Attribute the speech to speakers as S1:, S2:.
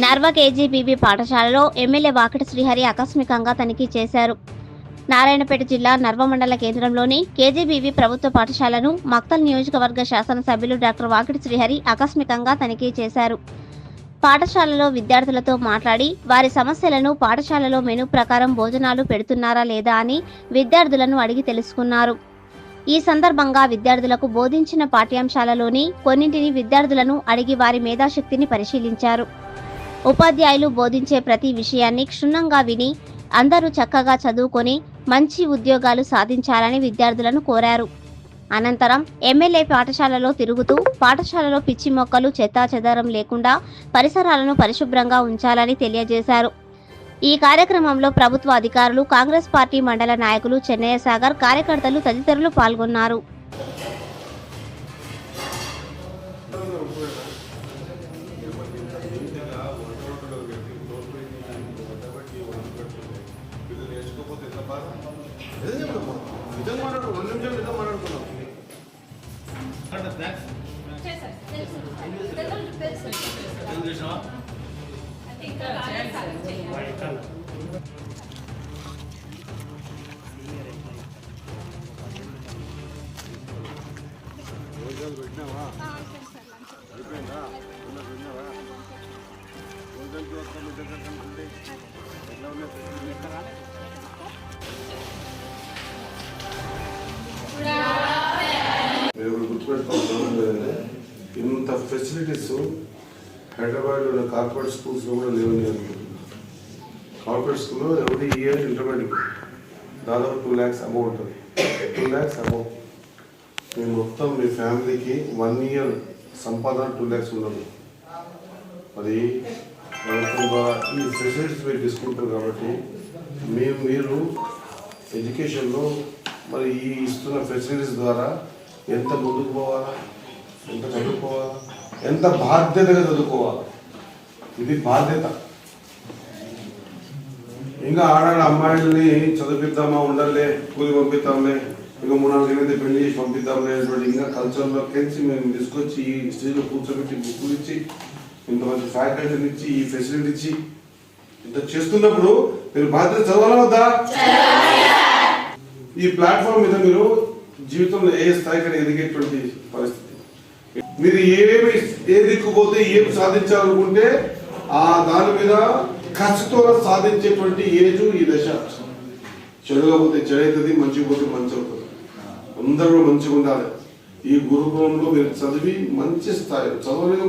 S1: నర్వ కేజీబీబీ పాఠశాలలో ఎమ్మెల్యే వాకటి శ్రీహరి ఆకస్మికంగా తనిఖీ చేశారు. నారాయణపేట జిల్లా నర్వ మండల కేంద్రంలోని కేజీబీవీ ప్రభుత్వ పాఠశాలను మక్తల్ నియోజకవర్గ శాసనసభ్యులు డాక్టర్ వాకిటి శ్రీహరి ఆకస్మికంగా తనిఖీ చేశారు. పాఠశాలలో విద్యార్థులతో మాట్లాడి వారి సమస్యలను పాఠశాలలో మెను ప్రకారం భోజనాలు పెడుతున్నారా లేదా అని విద్యార్థులను అడిగి తెలుసుకున్నారు. ఈ సందర్భంగా విద్యార్థులకు బోధించిన పాఠ్యాంశాలలోని కొన్నింటిని విద్యార్థులను అడిగి వారి మేధాశక్తిని పరిశీలించారు. ఉపాధ్యాయులు బోధించే ప్రతి విషయాన్ని క్షుణ్ణంగా విని అందరూ చక్కగా చదువుకొని మంచి ఉద్యోగాలు సాధించాలని విద్యార్థులను కోరారు. అనంతరం ఎమ్మెల్యే పాఠశాలలో తిరుగుతూ పాఠశాలలో పిచ్చి మొక్కలు చెత్తాచెదారం లేకుండా పరిసరాలను పరిశుభ్రంగా ఉంచాలని తెలియజేశారు. ఈ కార్యక్రమంలో ప్రభుత్వ అధికారులు కాంగ్రెస్ పార్టీ మండల నాయకులు చెన్నయ్య సాగర్ కార్యకర్తలు తదితరులు పాల్గొన్నారు.
S2: నిజం మాట్లాడు రెండు నిమిషాలు నిజం మాట్లాడుకున్నాం భోజనాలు పెట్టినావా? అయిపోయిందా? భోజనానికి వస్తాం మీ దగ్గర ఎట్లా ఉన్నాయి మీరు ఒకటి ఇంత ఫెసిలిటీస్ హైదరాబాద్లో కార్పొరేట్ స్కూల్స్లో కూడా లేవని అనుకుంటున్నాను. కార్పొరేట్ స్కూల్లో ఎవరి ఇయర్ ఇంటర్మీడియట్ దాదాపు టూ ల్యాక్స్ అమౌంట్ ఉంటుంది. టూ ల్యాక్స్ అమౌంట్ మీ మొత్తం మీ ఫ్యామిలీకి వన్ ఇయర్ సంపాదన టూ ల్యాక్స్ ఉండదు. మరి ఈ ఫెసిలిటీస్ మీరు తీసుకుంటారు కాబట్టి మేము మీరు ఎడ్యుకేషన్లో మరి ఈ ఇస్తున్న ఫెసిలిటీస్ ద్వారా ఎంత ముందుకు పోవాలా ఎంత చదువుకోవాలా? ఎంత బాధ్యతగా చదువుకోవాలా? ఇది బాధ్యత. ఇంకా ఆడాడ అమ్మాయిల్ని చదివిద్దామా ఉండాలే కూలి పంపిద్దాంలే ఇంకా మూడు నాలుగు ఏళ్ళైతే పెళ్ళి చేసి పంపిద్దాంలే అనేటువంటి ఇంకా కల్చర్లో కలిసి మేము తీసుకొచ్చి ఈ స్టేజ్లో కూర్చోబెట్టి బుక్కులు ఇచ్చి ఇంతమంది ఫ్యాకల్టీని ఇచ్చి ఈ ఫెసిలిటీ ఇచ్చి ఇంత చేస్తున్నప్పుడు మీరు బాధ్యత చదవాలా వద్దా? ఈ ప్లాట్ఫామ్ మీద మీరు జీవితంలో ఏ స్థాయికి ఎదిగేటువంటి పరిస్థితి. మీరు ఏమి ఏ దిక్కుపోతే ఏం సాధించాలనుకుంటే ఆ దాని మీద కసితో సాధించేటువంటి ఏజు ఈ దశ. చెడుగా పోతే చెడు అవుతుంది మంచిగా పోతే మంచి అవుతుంది. అందరూ మంచిగా ఉండాలి. ఈ గురుకులంలో మీరు చదివి మంచి స్థాయి చదవలేదు